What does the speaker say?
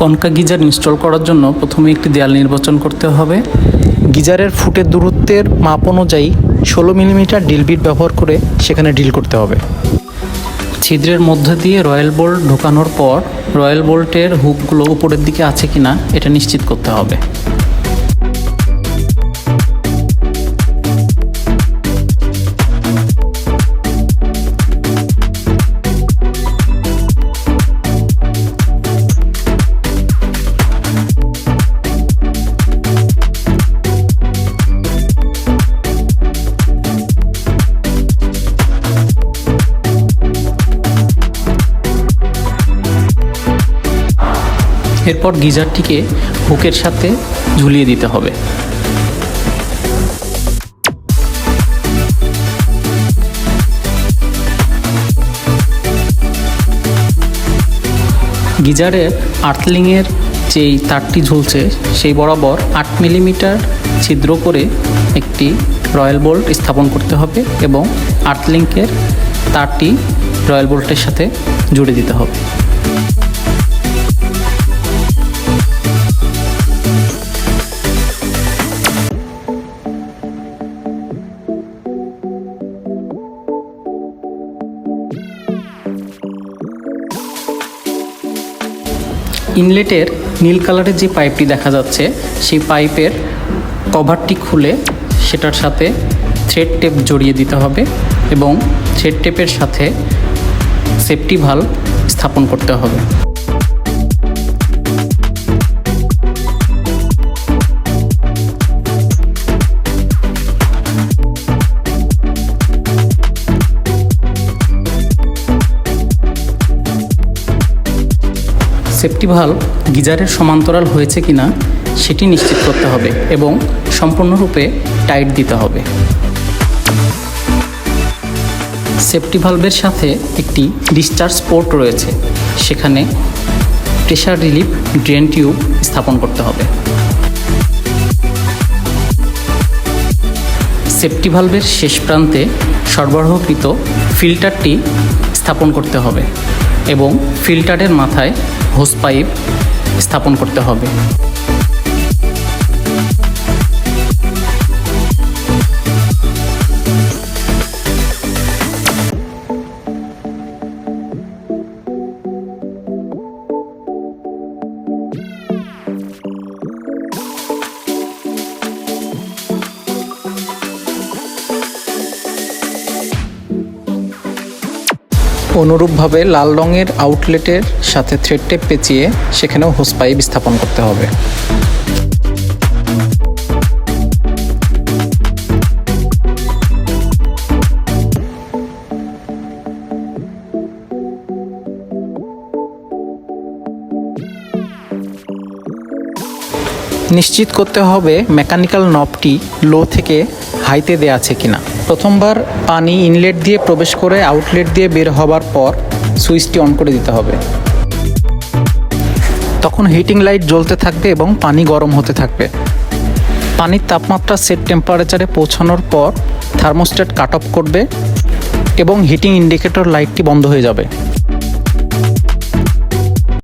Concha geyser install করার জন্য প্রথমে একটি দেয়াল নির্বাচন করতে হবে। গিজারের ফুটের দূরত্বের মাপ অনুযায়ী ষোলো মিলিমিটার ড্রিল বিট ব্যবহার করে সেখানে ড্রিল করতে হবে। ছিদ্রের মধ্যে দিয়ে রয়্যাল বোল্ট ঢোকানোর পর রয়্যাল বোল্টের হুকগুলো উপরের দিকে আছে কিনা এটা নিশ্চিত করতে হবে। এরপর গিজারটিকে হুকের সাথে ঝুলিয়ে দিতে হবে। গিজারের আর্থলিংয়ের যেই তারটি ঝুলছে, সেই বরাবর আট মিলিমিটার ছিদ্র করে একটি রয়্যাল বোল্ট স্থাপন করতে হবে এবং আর্থলিংকের তারটি রয়্যাল বোল্টের সাথে জুড়ে দিতে হবে। ইনলেটের নীল কালারের যে পাইপটি দেখা যাচ্ছে, সেই পাইপের কভারটি খুলে সেটার সাথে থ্রেড টেপ জড়িয়ে দিতে হবে এবং থ্রেড টেপের সাথে সেফটি ভালো স্থাপন করতে হবে। সেফটি গিজারের সমান্তরাল হয়েছে কিনা সেটি নিশ্চিত করতে হবে এবং সম্পূর্ণরূপে টাইট দিতে হবে। সেফটি ভালভের সাথে একটি ডিসচার্জ পোর্ট রয়েছে। সেখানে প্রেশার রিলিফ ড্রেন টিউব স্থাপন করতে হবে। সেফটি ভালভের শেষ প্রান্তে সরবরাহকৃত ফিল্টারটি স্থাপন করতে হবে এবং ফিল্টারের মাথায় হোস পাইপ স্থাপন করতে হবে। অনুরূপভাবে লাল রঙের আউটলেটের সাথে থ্রেড টেপ পেঁচিয়ে সেখানেও হোস পাইপ স্থাপন করতে হবে। নিশ্চিত করতে হবে মেকানিক্যাল নবটি লো থেকে হাইতে দেওয়া আছে কিনা। প্রথমবার পানি ইনলেট দিয়ে প্রবেশ করে আউটলেট দিয়ে বের হবার পর সুইচটি অন করে দিতে হবে। তখন হিটিং লাইট জ্বলতে থাকবে এবং পানি গরম হতে থাকবে। পানির তাপমাত্রা সেট টেম্পারেচারে পৌঁছানোর পর থার্মোস্ট্যাট কাট অফ করবে এবং হিটিং ইন্ডিকেটর লাইটটি বন্ধ হয়ে যাবে।